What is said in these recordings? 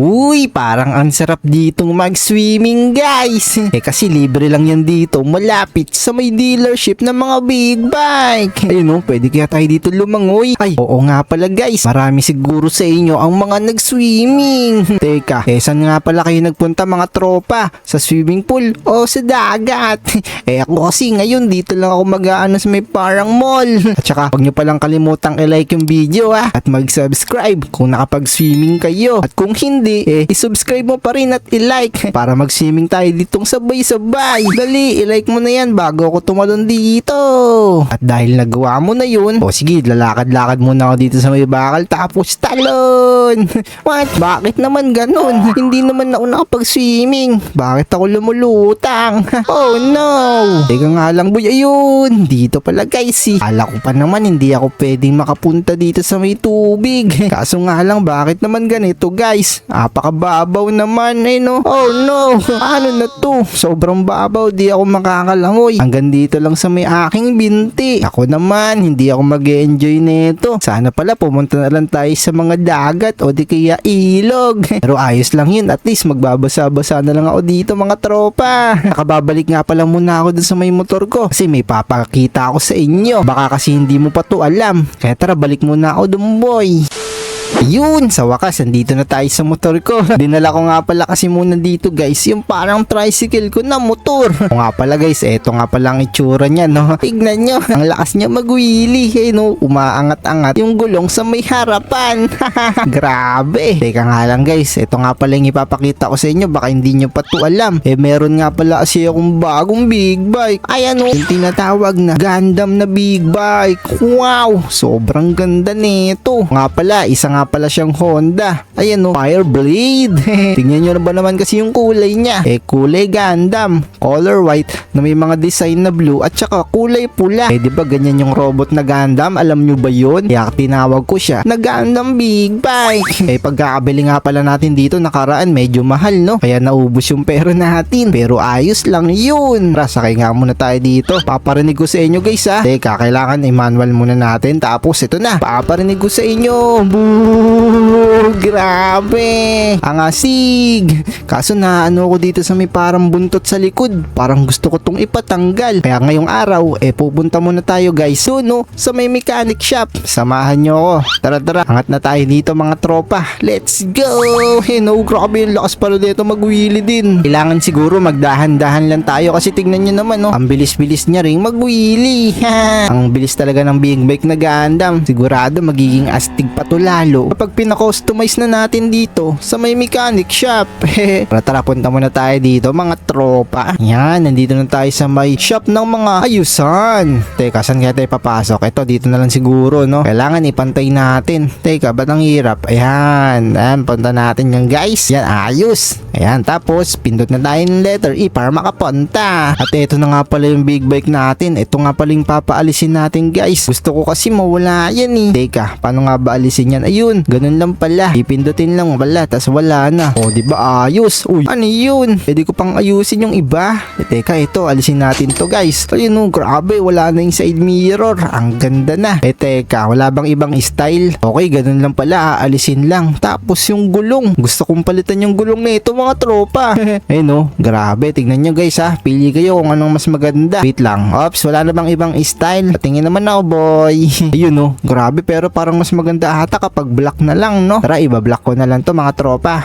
Uy, parang ang sarap ditong mag-swimming guys. eh kasi libre lang yan dito, malapit sa may dealership ng mga big bike. Ayun oh, pwede kaya tayo dito lumangoy. Ay, oo nga pala guys, marami siguro sa inyo ang mga nag-swimming. Teka, eh saan nga pala kayo nagpunta mga tropa? Sa swimming pool o sa dagat? eh ako kasi ngayon dito lang ako mag-aano sa may parang mall. At saka, huwag nyo palang kalimutang i-like yung video ah. At mag-subscribe kung nakapag-swimming kayo. At kung hindi, eh, i-subscribe mo pa rin at i-like para mag-swimming tayo ditong sabay-sabay. Dali, i-like mo na yan bago ako tumalon dito. At dahil nagawa mo na yun, o sige, lalakad-lakad muna ako dito sa may bakal tapos talon. What? Bakit naman ganun? Hindi naman ako nakapag-swimming. Bakit ako lumulutang? oh no! Teka nga lang boy, ayun. Dito pala guys eh. Ala ko pa naman hindi ako pwedeng makapunta dito sa may tubig. Kaso nga lang bakit naman ganito guys? Apakababaw naman eh no. Oh no! Ano na to? Sobrang babaw, di ako makakalangoy. Hanggang dito lang sa may aking binti. Ako naman, hindi ako mag enjoy nito. Sana pala pumunta na lang tayo sa mga dagat o di kaya ilog. Pero ayos lang yun, at least magbabasa-basa na lang ako dito mga tropa. Nakababalik nga pala muna ako dun sa may motor ko kasi may papakita ako sa inyo. Baka kasi hindi mo pa to alam. Kaya tara, balik muna ako dun boy. Yun, sa wakas, andito na tayo sa motor ko. Dinala ko nga pala kasi muna dito guys, yung parang tricycle ko na motor. O nga pala guys, eto nga pala ang itsura niya, no? Tignan nyo, ang lakas niya magwili, eh, no? Umaangat-angat yung gulong sa may harapan. Grabe. Teka nga lang guys, eto nga pala yung ipapakita ko sa inyo, baka hindi nyo pa to alam. Eh, meron nga pala kasi akong bagong big bike. Ay ano, yung tinatawag na Gundam na big bike. Wow, sobrang ganda nito. Nga pala, isa nga pala siyang Honda. Ayan o, Fireblade. Tingnan nyo na ba naman kasi yung kulay niya. Eh, kulay Gundam. Color white na may mga design na blue at saka kulay pula. Eh, di ba ganyan yung robot na Gundam? Alam nyo ba yun? Kaya tinawag ko siya na Gundam Big Bike. eh, pagkakabili nga pala natin dito nakaraan, medyo mahal, no? Kaya naubos yung pera natin. Pero ayos lang yun. Tara, sakay nga muna tayo dito. Paparinig ko sa inyo guys ha. Teka, kailangan i-manual muna natin. Tapos ito na. Paparinig ko sa inyo. Boo! Grabe! Ang asig! Kaso na ano ko dito sa may parang buntot sa likod. Parang gusto ko tong ipatanggal. Kaya ngayong araw, eh pupunta muna tayo guys. So no, sa may mechanic shop. Samahan nyo ako. Tara tara, angat na tayo dito mga tropa. Let's go! Hey no, grabe yung lakas pala dito magwili din. Kailangan siguro magdahan-dahan lang tayo kasi tignan nyo naman no. Ang bilis-bilis niya ring magwili. ang bilis talaga ng big bike na Gundam. Sigurado magiging astig pa to lalo. Kapag pinakustomize na natin dito sa may mechanic shop. tara tara, punta muna tayo dito mga tropa. Yan, nandito na tayo sa may shop ng mga ayusan. Teka, saan kaya tayo papasok? Ito, dito na lang siguro, no? Kailangan ipantay natin. Teka, ba't ang hirap? Ayan, ayan, punta natin yan guys. Yan, ayos. Ayan, tapos, pindot na tayo ng letter E para makapunta. At ito na nga pala yung big bike natin. Ito nga pala yung papaalisin natin guys. Gusto ko kasi mawala yan eh. Teka, paano nga ba alisin yan? Ayun, ganun lang pala. Ipindutin lang pala, tas wala na. O, di ba ayos? Uy, ano yun? Pwede ko pang ayusin yung iba. E, teka, ito, alisin natin to guys. Ayun oh, grabe, wala na yung side mirror. Ang ganda na. E, teka, wala bang ibang style? Okay, ganun lang pala, aalisin lang. Tapos yung gulong. Gusto kong palitan yung gulong na ito mga tropa. Ayun oh, grabe. Tignan nyo guys ha. Pili kayo kung anong mas maganda. Wait lang. Ops, wala na bang ibang style? Patingin naman ako boy. Ayun oh, grabe pero parang mas maganda ata kapag black na lang no. Tara, iba-black ko na lang to mga tropa.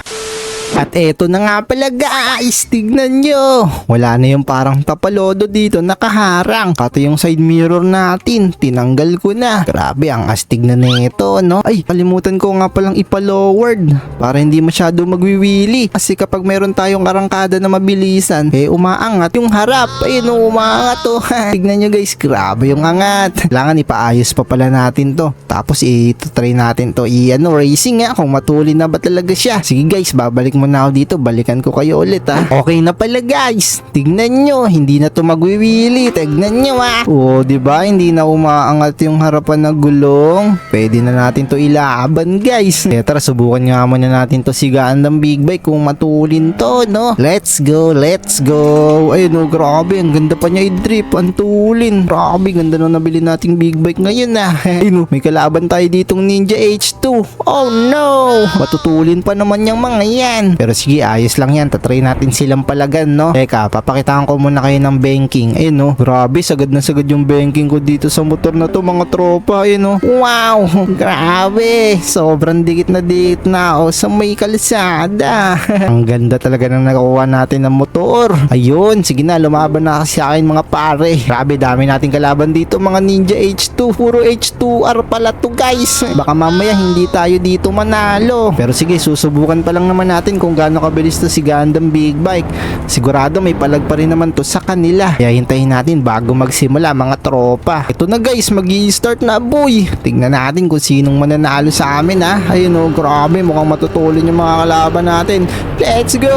At eto na nga pala guys, tignan nyo. Wala na yung parang tapalodo dito nakaharang. Kato yung side mirror natin, tinanggal ko na. Grabe, ang astig na nito, no? Ay, kalimutan ko nga palang ipa-lowered para hindi masyado magwiwili. Kasi kapag meron tayong arangkada na mabilisan, eh umaangat yung harap. Ayun, no, umaangat to. tignan nyo guys, grabe yung angat. Kailangan ipaayos pa pala natin to. Tapos ito try natin to i-ano, racing nga kung matulin na ba talaga siya. Sige guys, babalik muna ako dito. Balikan ko kayo ulit ha. Okay na pala guys. Tignan nyo. Hindi na to magwiwili. Tignan nyo ha. Oo, di ba? Hindi na umaangat yung harapan ng gulong. Pwede na natin to ilaban guys. Kaya tara, subukan nga muna natin to sigaan ng big bike kung matulin to, no? Let's go, let's go. Ayun oh, grabe. Ang ganda pa niya i-drip. Ang tulin. Grabe, ganda nung nabili nating big bike ngayon na. Ayun oh, may kalaban tayo ditong Ninja H2. Oh no! Matutulin pa naman yung mga yan. Pero sige, ayos lang yan. Tatry natin silang palagan, no? Teka, papakitaan ko muna kayo ng banking. Ayun no, grabe, sagad na sagad yung banking ko dito sa motor na to, mga tropa. Ayun no. Wow! Grabe! Sobrang dikit na dikit na ako sa may kalsada. Ang ganda talaga ng nakuha natin ng motor. Ayun, sige na, lumaban na kasi akin mga pare. Grabe, dami nating kalaban dito, mga Ninja H2. Puro H2R pala to guys. Baka mamaya hindi tayo dito manalo. Pero sige, susubukan pa lang naman natin kung gaano kabilis to si Gundam Big Bike. Sigurado may palag pa rin naman to sa kanila. Kaya hintayin natin bago magsimula mga tropa. Ito na guys, mag start na boy. Tingnan natin kung sinong mananalo sa amin ha. Ayun oh, grabe, mukhang matutulin yung mga kalaban natin. Let's go!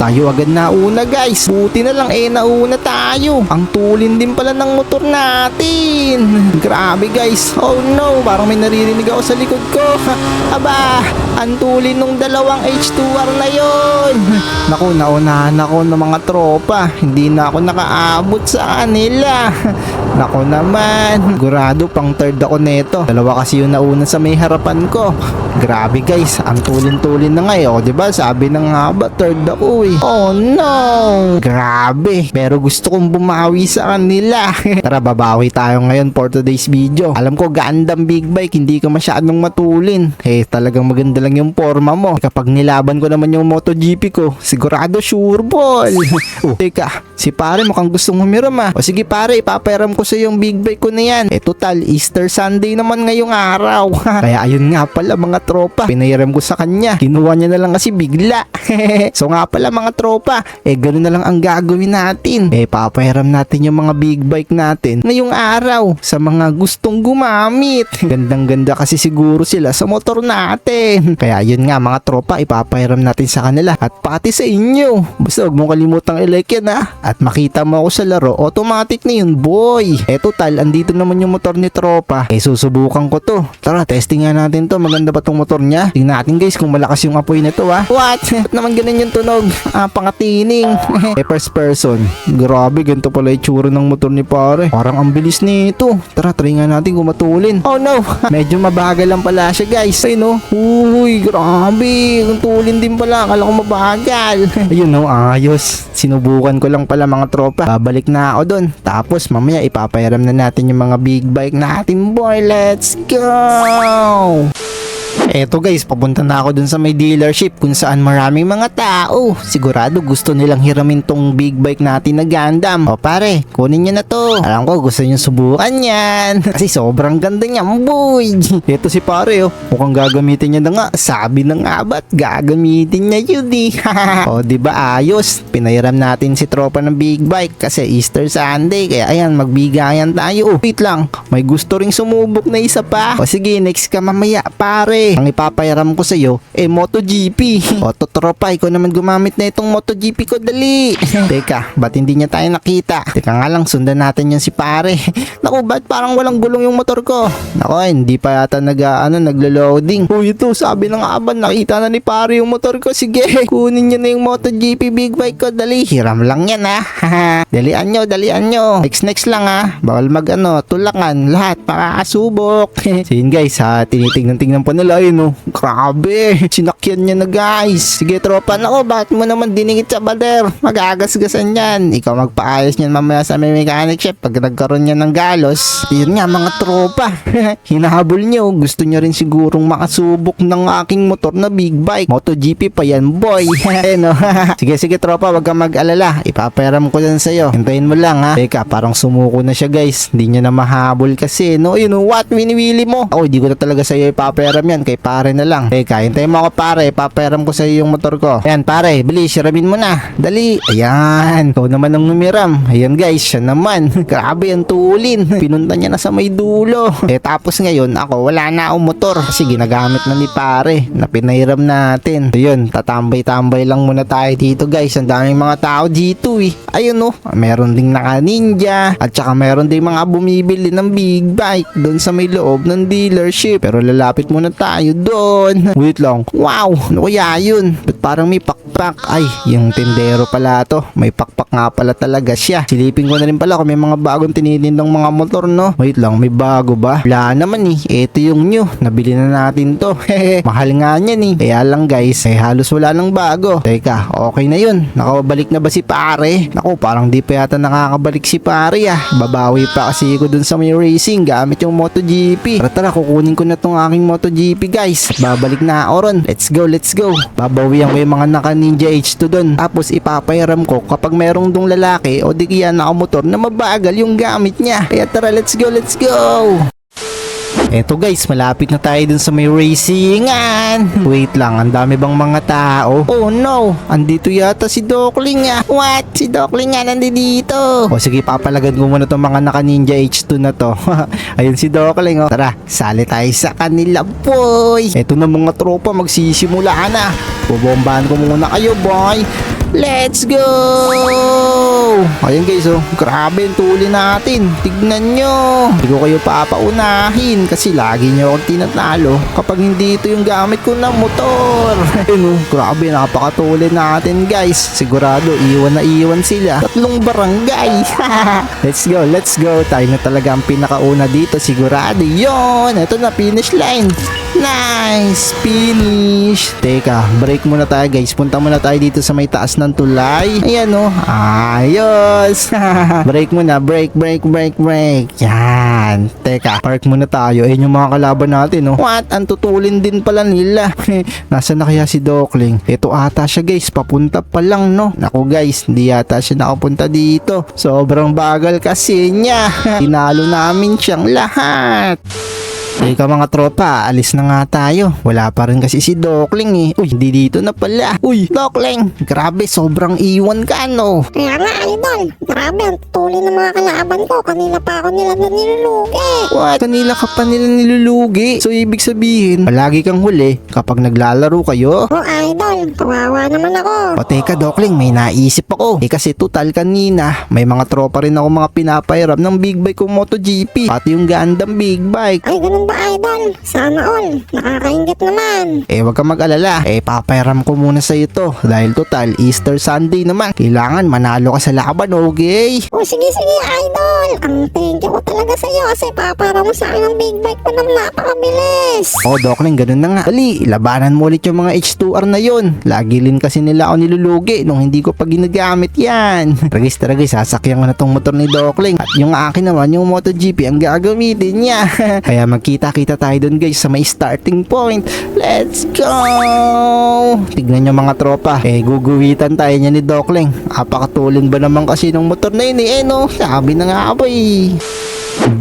Tayo agad na una guys. Buti na lang eh, nauna tayo. Ang tulin din pala ng motor natin. Grabe guys. Oh no, parang may naririnig ako sa likod ko. Aba, ang tulin ng dalawang H2R na yon. Naku, naunahan ako ng mga tropa. Hindi na ako nakaabot sa kanila. Naku naman. Gurado, pang third ako neto. Dalawa kasi yung nauna sa may harapan ko. Grabe guys, ang tulin-tulin na nga eh. O, diba? Sabi na nga ba, third ako eh. Oh no! Grabe. Pero gusto kong bumawi sa kanila. Tara, babawi tayo ngayon for today's video. Alam ko, Gundam Big Bike, hindi ka masyadong matulin. Eh, talagang maganda lang yung forma mo. Kapag nilaban ko naman yung MotoGP ko, sigurado sure ball. oh, teka, si pare mukhang gustong humiram ah. O sige pare, ipapairam ko sa yung big bike ko na yan. Eh total, Easter Sunday naman ngayong araw. Kaya ayun nga pala mga tropa, pinairam ko sa kanya. Kinuha niya na lang kasi bigla. so nga pala mga tropa, eh ganoon na lang ang gagawin natin. Eh papairam natin yung mga big bike natin ngayong araw sa mga gustong gumamit. Gandang ganda kasi siguro sila sa motor natin. Kaya yun nga mga tropa, ipapairam natin sa kanila at pati sa inyo. Basta huwag mo kalimutang i-like yan ha. At makita mo ako sa laro, automatic na yun boy. Eh total, andito naman yung motor ni tropa. Eh susubukan ko to. Tara, testing nga natin to. Maganda ba tong motor niya? Tingnan natin guys kung malakas yung apoy nito ha. What? Ba't naman ganun yung tunog? Ah, pangatining. eh first person. Grabe, ganito pala yung tsura ng motor ni pare. Parang ang bilis nito. Tara, try nga natin kung matulin. Oh no! Medyo mabagal lang pala siya guys. Ay no? Uy, grabe. Ang tulin din pala. Akala ko mabagal. Ayun no, ayos. Sinubukan ko lang pala mga tropa. Babalik na ako doon. Tapos mamaya ipapairam na natin yung mga big bike natin boy. Let's go! Eto guys, papunta na ako dun sa may dealership kung saan maraming mga tao. Sigurado gusto nilang hiramin tong big bike natin na Gundam. O pare, kunin nyo na to. Alam ko gusto nyo subukan yan. Kasi sobrang ganda niyan, boy. Eto si pare oh, mukhang gagamitin niya na nga. Sabi na nga ba't gagamitin niya yun eh. o di ba ayos? Pinairam natin si tropa ng big bike kasi Easter Sunday. Kaya ayan, magbigayan tayo. Oh, wait lang, may gusto ring sumubok na isa pa. O sige, next ka mamaya, pare. Ang ipapairam ko sa iyo, eh MotoGP. o totropa, ikaw naman gumamit na itong MotoGP ko, dali. Teka, ba't hindi niya tayo nakita? Teka nga lang, sundan natin yan si pare. Naku, ba't parang walang gulong yung motor ko? Naku, hindi pa yata nag, ano, naglo-loading. Uy, ito, sabi ng aban, nakita na ni pare yung motor ko. Sige, kunin niyo na yung MotoGP big bike ko, dali. Hiram lang yan, ha. dalian nyo, dalian nyo. Next, next lang, ha. Bawal mag, ano, tulakan. Lahat, makakasubok. so yun, guys, ha. Tinitingnan-tingnan pa nila, yun, oh. Grabe. Sinakyan niya na, guys. Sige, tropa. Naku, bakit mo naman dinigit sa bader? Magagasgasan yan. Ikaw magpaayos niyan mamaya sa may mechanic shop pag nagkaroon niya ng galos. Yun nga, mga tropa. Hinahabol niyo. Gusto niyo rin sigurong makasubok ng aking motor na big bike. MotoGP pa yan, boy. eh, no? sige, sige, tropa. Wag kang mag-alala. Ipaperam ko yan sa'yo. Hintayin mo lang, ha? Teka, parang sumuko na siya, guys. Hindi niya na mahabol kasi, no? Yun, what? Winiwili mo? Ako, hindi ko na talaga sa'yo ipaperam yan kay pare na lang. Teka, hintayin mo ako pare, papayaram ko sa iyo yung motor ko. Ayan pare, bilis, siramin mo na. Dali. Ayan, ikaw naman ang numiram. Ayan guys, siya naman. Grabe ang tulin. Pinunta niya na sa may dulo. Eh tapos ngayon, ako wala na akong motor. Kasi ginagamit na ni pare na pinairam natin. So yun, tatambay-tambay lang muna tayo dito guys. Ang daming mga tao dito eh. Ayun oh, meron ding naka ninja. At saka meron ding mga bumibili ng big bike doon sa may loob ng dealership. Pero lalapit muna tayo doon. Wait lang. Wow, ano kaya yun? Ba't parang may pakpak? Ay, yung tindero pala to. May pakpak nga pala talaga siya. Silipin ko na rin pala kung may mga bagong tinitindang mga motor no. Wait lang, may bago ba? Wala naman eh. Ito yung new. Nabili na natin to. Mahal nga niyan eh. Kaya lang guys, eh halos wala nang bago. Teka, okay na yun. Nakabalik na ba si pare? Naku, parang di pa yata nakakabalik si pare ah. Babawi pa kasi ko dun sa may racing gamit yung MotoGP. Tara tara, kukunin ko na tong aking MotoGP guys. Babalik na ako ron. Let's go, let's go. Babawian ko yung mga naka Ninja H2 dun. Tapos ipapairam ko kapag merong dong lalaki o di kaya nakamotor na mabagal yung gamit niya. Kaya tara, let's go, let's go. Eto guys, malapit na tayo dun sa may racingan. Wait lang, ang dami bang mga tao? Oh no, andito yata si Dokling ah. What? Si Dokling nga nandito. O sige, papalagad ko muna tong mga naka Ninja H2 na to. Ayun si Dokling oh. Tara, sali tayo sa kanila boy. Eto na mga tropa, magsisimula na. Bobombahan ko muna kayo boy. Let's go! Ayun guys, oh. Grabe ang tuli natin. Tignan nyo. Hindi ko kayo papaunahin kasi lagi nyo akong tinatalo kapag hindi ito yung gamit ko na motor. Ayun, oh. Grabe, napakatuli natin guys. Sigurado, iwan na iwan sila. Tatlong barangay. let's go, let's go. Tayo na talaga ang pinakauna dito. Sigurado. Yon, ito na, finish line. Nice! Finish! Teka, break muna tayo guys. Punta muna tayo dito sa may taas ng tulay. Ayan o. Ayos! break muna. Break, break, break, break. Yan. Teka, park muna tayo. Ayun yung mga kalaban natin, no? What? Ang tutulin din pala nila. Nasaan na kaya si Dokling? Ito ata siya, guys. Papunta pa lang, no? Naku, guys. Hindi yata siya nakapunta dito. Sobrang bagal kasi niya. Tinalo namin siyang lahat. Teka mga tropa, alis na nga tayo. Wala pa rin kasi si Dokling eh. Uy, hindi dito na pala. Uy, Dokling, grabe, sobrang iwan ka no. Kaya nga, idol. Grabe, ang tuli ng mga kalaban ko. Kanila pa ako nila na nilulugi. What? Kanila ka pa nila nilulugi. So, ibig sabihin, palagi kang huli kapag naglalaro kayo. Oh, idol. Kawawa naman ako. O teka, Dokling, may naisip ako. Eh kasi total kanina, may mga tropa rin ako mga pinapairam ng big bike kong MotoGP. Pati yung Gundam big bike. Ay, ganun ba, idol? Sana all. Nakakaingit naman. Eh, wag kang mag-alala. Eh, papairam ko muna sa ito. Dahil total, Easter Sunday naman. Kailangan manalo ka sa laban, okay? Oh, sige, sige, idol. Ang thank you ko talaga sa iyo kasi papara mo sa akin ang big bike ko ng napakabilis. O, Dokling, ganun na nga. Dali, labanan mo ulit yung mga H2R na yon. Lagi rin kasi nila ako nilulugi nung hindi ko pa ginagamit yan. Tragis, tragis, sasakyan ko na tong motor ni Dokling. At yung akin naman, yung MotoGP, ang gagamitin niya. Kaya magkita-kita tayo dun guys sa may starting point. Let's go! Tignan nyo mga tropa. Eh, guguwitan tayo niya ni Dokling. Apakatulin ba naman kasi ng motor na yun eh no? Sabi na nga ba eh.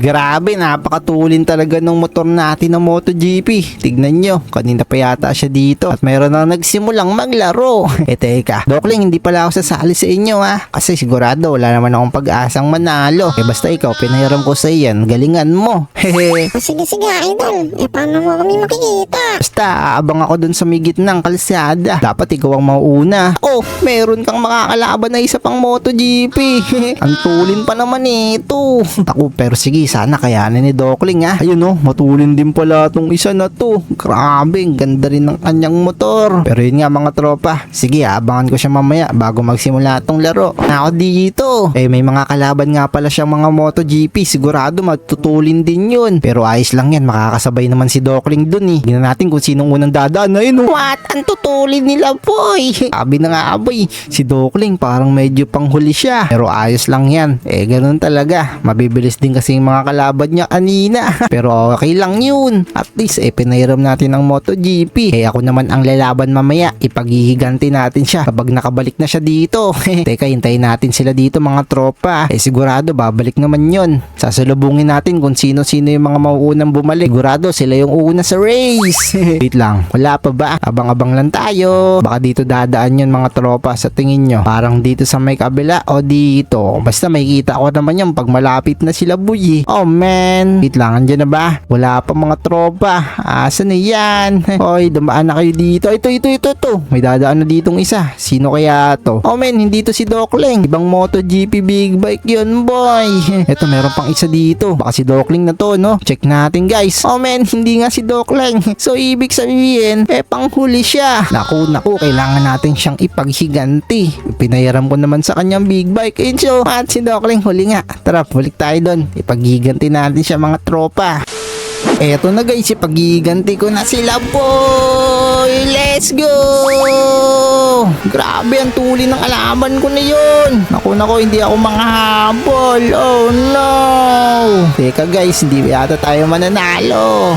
Grabe, napakatulin talaga ng motor natin ng MotoGP. Tignan nyo, kanina pa yata siya dito at mayroon na nagsimulang maglaro. eh teka, Dokling, hindi pala ako sasali sa inyo ha. Kasi sigurado wala naman akong pag-asang manalo. Eh basta ikaw, pinahiram ko sa iyan, galingan mo. Hehe. Oh, sige, sige, idol. Eh, paano mo kami makikita? Basta, aabang ako dun sa migit ng kalsada. Dapat ikaw ang mauuna. Oh, meron kang makakalaban na isa pang MotoGP. ang tulin pa naman ito. Ako, pero sige, sana kayanin ni Dokling ha. Ayun oh, matulin din pala tong isa na to. Grabe, ganda rin ng kanyang motor. Pero yun nga mga tropa, sige abangan ko siya mamaya bago magsimula tong laro. Ako dito. Eh, may mga kalaban nga pala siyang mga MotoGP. Sigurado matutulin din yun. Pero ayos lang yan, makakasabay naman si Dokling dun eh. Tingnan natin kung sinong unang dadaan. Ayun oh. What? Ang tutulin nila boy. Sabi na nga boy, si Dokling parang medyo panghuli siya. Pero ayos lang yan. Eh, ganun talaga. Mabibilis din kasi kasi yung mga kalaban niya kanina. Pero okay lang yun. At least eh pinairam natin ang MotoGP. Eh ako naman ang lalaban mamaya. Ipaghihiganti natin siya kapag nakabalik na siya dito. Teka, hintayin natin sila dito mga tropa. Eh sigurado babalik naman yon. Sasalubungin natin kung sino-sino yung mga mauunang bumalik. Sigurado sila yung uuna sa race. Wait lang, wala pa ba? Abang-abang lang tayo. Baka dito dadaan yun mga tropa sa tingin nyo. Parang dito sa may kabila o dito. Basta makikita ko naman yan pag malapit na sila buyi. Oh man. Wait lang, andyan na ba? Wala pa mga tropa. Asan na yan? Hoy, dumaan na kayo dito. Ito, ito, ito, ito. May dadaan na ditong isa. Sino kaya to? Oh man, hindi to si Dokling. Ibang MotoGP big bike yun, boy. Ito, meron pang isa dito. Baka si Dokling na to, no? Check natin, guys. Oh man, hindi nga si Dokling. So, ibig sabihin, eh, panghuli siya. Naku, naku, kailangan natin siyang ipaghiganti. Pinayaram ko naman sa kanyang big bike. Ayun siya. At si Dokling, huli nga. Tara, balik tayo doon. Ipaghiganti natin siya, mga tropa. Eto na guys, ipaghiganti ko na sila boy! Let's go! Grabe ang tuli ng alaman ko na yun! Naku nako, hindi ako manghabol! Oh no! Teka guys, hindi yata tayo mananalo!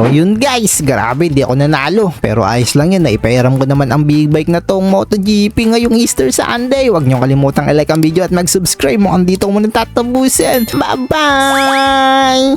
So yun guys, grabe hindi ako nanalo. Pero ayos lang yun, naipairam ko naman ang big bike na tong MotoGP ngayong Easter Sunday. Huwag niyo kalimutang i-like ang video at mag-subscribe mo. Andito ko muna tatapusin. Bye-bye!